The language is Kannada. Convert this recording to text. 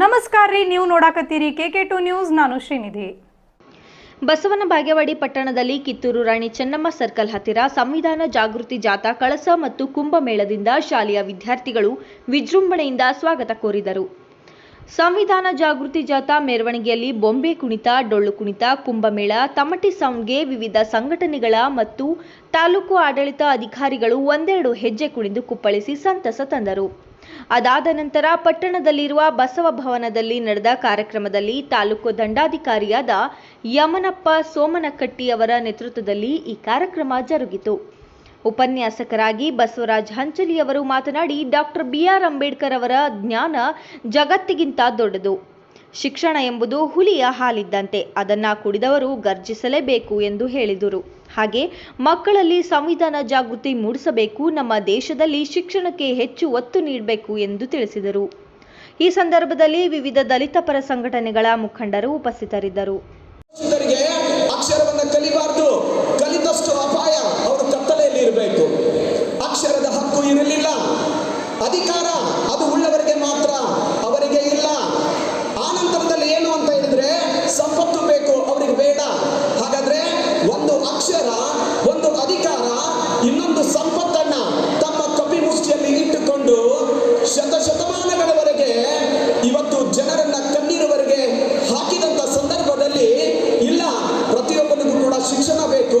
ನಮಸ್ಕಾರ ರೀ, ನೀವು ನೋಡಾಕತ್ತೀರಿ ಕೆ ಕೆ ಟು ನ್ಯೂಸ್, ನಾನು ಶ್ರೀನಿಧಿ. ಬಸವನ ಬಾಗೇವಾಡಿ ಪಟ್ಟಣದಲ್ಲಿ ಕಿತ್ತೂರು ರಾಣಿ ಚೆನ್ನಮ್ಮ ಸರ್ಕಲ್ ಹತ್ತಿರ ಸಂವಿಧಾನ ಜಾಗೃತಿ ಜಾಥಾ ಕಳಸ ಮತ್ತು ಕುಂಭಮೇಳದಿಂದ ಶಾಲೆಯ ವಿದ್ಯಾರ್ಥಿಗಳು ವಿಜೃಂಭಣೆಯಿಂದ ಸ್ವಾಗತ ಕೋರಿದರು. ಸಂವಿಧಾನ ಜಾಗೃತಿ ಜಾಥಾ ಮೆರವಣಿಗೆಯಲ್ಲಿ ಬೊಂಬೆ ಕುಣಿತ, ಡೊಳ್ಳು ಕುಣಿತ ಕುಂಭಮೇಳ ತಮಟಿ ಸೌಂಡ್ಗೆ ವಿವಿಧ ಸಂಘಟನೆಗಳ ಮತ್ತು ತಾಲೂಕು ಆಡಳಿತ ಅಧಿಕಾರಿಗಳು ಒಂದೆರಡು ಹೆಜ್ಜೆ ಕುಣಿದು ಕುಪ್ಪಳಿಸಿ ಸಂತಸ ತಂದರು. ಅದಾದ ನಂತರ ಪಟ್ಟಣದಲ್ಲಿರುವ ಬಸವ ಭವನದಲ್ಲಿ ನಡೆದ ಕಾರ್ಯಕ್ರಮದಲ್ಲಿ ತಾಲೂಕು ದಂಡಾಧಿಕಾರಿಯಾದ ಯಮನಪ್ಪ ಸೋಮನಕಟ್ಟಿ ಅವರ ನೇತೃತ್ವದಲ್ಲಿ ಈ ಕಾರ್ಯಕ್ರಮ ಜರುಗಿತು. ಉಪನ್ಯಾಸಕರಾಗಿ ಬಸವರಾಜ್ ಹಂಚಲಿ ಅವರು ಮಾತನಾಡಿ, ಡಾಕ್ಟರ್ ಬಿಆರ್ ಅಂಬೇಡ್ಕರ್ ಅವರ ಜ್ಞಾನ ಜಗತ್ತಿಗಿಂತ ದೊಡ್ಡದು. ಶಿಕ್ಷಣ ಎಂಬುದು ಹುಲಿಯ ಹಾಲಿದ್ದಂತೆ, ಅದನ್ನ ಕುಡಿದವರು ಗರ್ಜಿಸಲೇಬೇಕು ಎಂದು ಹೇಳಿದರು. ಹಾಗೆ ಮಕ್ಕಳಲ್ಲಿ ಸಂವಿಧಾನ ಜಾಗೃತಿ ಮೂಡಿಸಬೇಕು, ನಮ್ಮ ದೇಶದಲ್ಲಿ ಶಿಕ್ಷಣಕ್ಕೆ ಹೆಚ್ಚು ಒತ್ತು ನೀಡಬೇಕು ಎಂದು ತಿಳಿಸಿದರು. ಈ ಸಂದರ್ಭದಲ್ಲಿ ವಿವಿಧ ದಲಿತ ಪರ ಸಂಘಟನೆಗಳ ಮುಖಂಡರು ಉಪಸ್ಥಿತರಿದ್ದರು. ಒಂದು ಅಕ್ಷರ, ಒಂದು ಅಧಿಕಾರ, ಇನ್ನೊಂದು ಸಂಪತ್ತನ್ನ ತಮ್ಮ ಕಪಿ ಮುಷ್ಟಿಯಲ್ಲಿ ಇಟ್ಟುಕೊಂಡು ಶತಶತಮಾನಗಳವರೆಗೆ ಇವತ್ತು ಜನರನ್ನ ಕಣ್ಣೀರುವರೆಗೆ ಹಾಕಿದಂತ ಸಂದರ್ಭದಲ್ಲಿ ಇಲ್ಲ, ಪ್ರತಿಯೊಬ್ಬನಿಗೂ ಕೂಡ ಶಿಕ್ಷಣ ಬೇಕು.